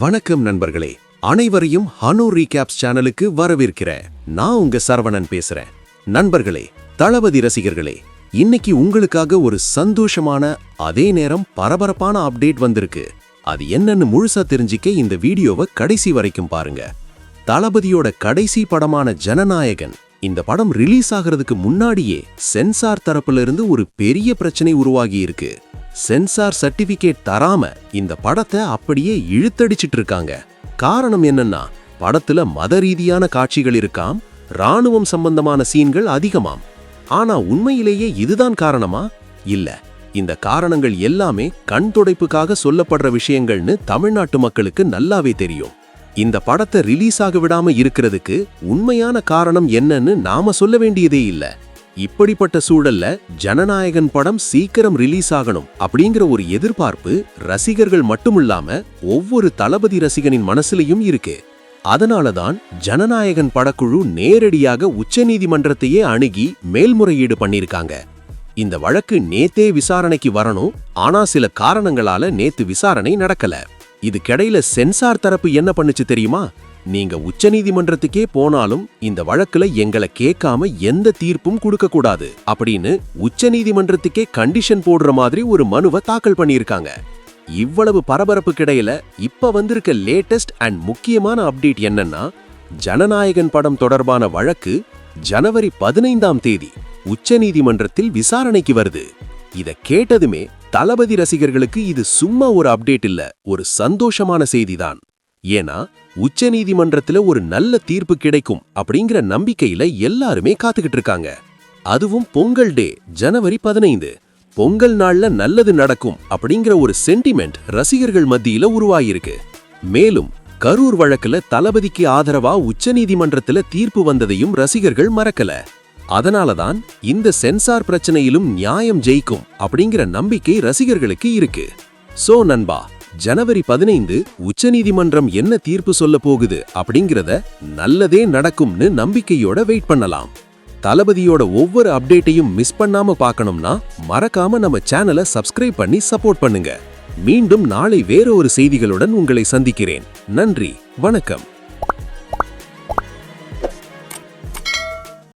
வணக்கம் நண்பர்களே அனைவரையும் ஹனு ரீகேப்ஸ் சேனலுக்கு வரவேற்கிறேன் நான் உங்க சரவணன் பேசுறேன். நண்பர்களே தளபதி ரசிகர்களே இன்னைக்கு உங்களுக்காக ஒரு சந்தோஷமான அதே நேரம் பரபரப்பான அப்டேட் வந்திருக்கு. அது என்னன்னு முழுசா தெரிஞ்சிக்க இந்த வீடியோவை கடைசி வரைக்கும் பாருங்க. தளபதியோட கடைசி படமான ஜனநாயகன் இந்த படம் ரிலீஸ் ஆகிறதுக்கு முன்னாடியே சென்சார் தரப்புல இருந்து ஒரு பெரிய பிரச்சனை உருவாகி இருக்கு. சென்சார் சர்டிபிகேட் தராம இந்த படத்தை அப்படியே இழுத்தடிச்சிட்டு இருக்காங்க காரணம் என்னன்னா படத்துல மத ரீதியான காட்சிகள் இருக்காம் ராணுவம் சம்பந்தமான சீன்கள் அதிகமாம். ஆனா உண்மையிலேயே இதுதான் காரணமா? இல்ல இந்த காரணங்கள் எல்லாமே கண் துடைப்புக்காக சொல்லப்படுற விஷயங்கள்னு தமிழ்நாட்டு மக்களுக்கு நல்லாவே தெரியும். இந்த படத்தை ரிலீஸ் ஆக விடாம இருக்கிறதுக்கு உண்மையான காரணம் என்னன்னு நாம சொல்ல வேண்டியதே இல்ல. இப்படிப்பட்ட சூழல்ல ஜனநாயகன் படம் சீக்கிரம் ரிலீஸ் ஆகணும் அப்படிங்கிற ஒரு எதிர்பார்ப்பு ரசிகர்கள் மட்டுமில்லாம ஒவ்வொரு தளபதி ரசிகனின் மனசுலயும் இருக்கு. அதனாலதான் ஜனநாயகன் படக்குழு நேரடியாக உச்சநீதிமன்றத்தையே அணுகி மேல்முறையீடு பண்ணிருக்காங்க. இந்த வழக்கு நேத்தே விசாரணைக்கு வரணும் ஆனா சில காரணங்களால நேத்து விசாரணை நடக்கல. இதுக்கிடையில சென்சார் தரப்பு என்ன பண்ணுச்சு தெரியுமா? நீங்க உச்சநீதிமன்றத்துக்கே போனாலும் இந்த வழக்குல எங்களை கேட்காம எந்த தீர்ப்பும் கொடுக்க கூடாது அப்படின்னு உச்சநீதிமன்றத்துக்கே கண்டிஷன் போடுற மாதிரி ஒரு மனுவை தாக்கல் பண்ணியிருக்காங்க. இவ்வளவு பரபரப்பு கிடையில இப்ப வந்திருக்க லேட்டஸ்ட் அண்ட் முக்கியமான அப்டேட் என்னன்னா ஜனநாயகன் படம் தொடர்பான வழக்கு ஜனவரி பதினைந்தாம் தேதி உச்சநீதிமன்றத்தில் விசாரணைக்கு வருது. இத கேட்டதுமே தளபதி ரசிகர்களுக்கு இது சும்மா ஒரு அப்டேட் இல்ல ஒரு சந்தோஷமான செய்திதான். ஏன்னா உச்ச நீதிமன்றத்துல ஒரு நல்ல தீர்ப்பு கிடைக்கும் அப்படிங்கிற நம்பிக்கையில எல்லாருமே காத்துக்கிட்டு இருக்காங்க. அதுவும் பொங்கல் டே ஜனவரி பதினைந்து. பொங்கல் நாள்ல நல்லது நடக்கும் அப்படிங்கிற ஒரு சென்டிமெண்ட் ரசிகர்கள் மத்தியில உருவாகியிருக்கு மேலும் கரூர் வழக்குல தளபதிக்கு ஆதரவா உச்சநீதிமன்றத்துல தீர்ப்பு வந்ததையும் ரசிகர்கள் மறக்கல. அதனாலதான் இந்த சென்சார் பிரச்சனையிலும் நியாயம் ஜெயிக்கும் அப்படிங்கிற நம்பிக்கை ரசிகர்களுக்கு இருக்கு. சோ நண்பா ஜனவரி பதினைந்து உச்சநீதிமன்றம் என்ன தீர்ப்பு சொல்ல போகுது அப்படிங்கிறத நல்லதே நடக்கும்னு நம்பிக்கையோட வெயிட் பண்ணலாம். தளபதியோட ஒவ்வொரு அப்டேட்டையும் மிஸ் பண்ணாம பார்க்கணும்னா மறக்காம நம்ம சேனலை சப்ஸ்கிரைப் பண்ணி சப்போர்ட் பண்ணுங்க. மீண்டும் நாளை வேற ஒரு செய்திகளுடன் உங்களை சந்திக்கிறேன். நன்றி வணக்கம்.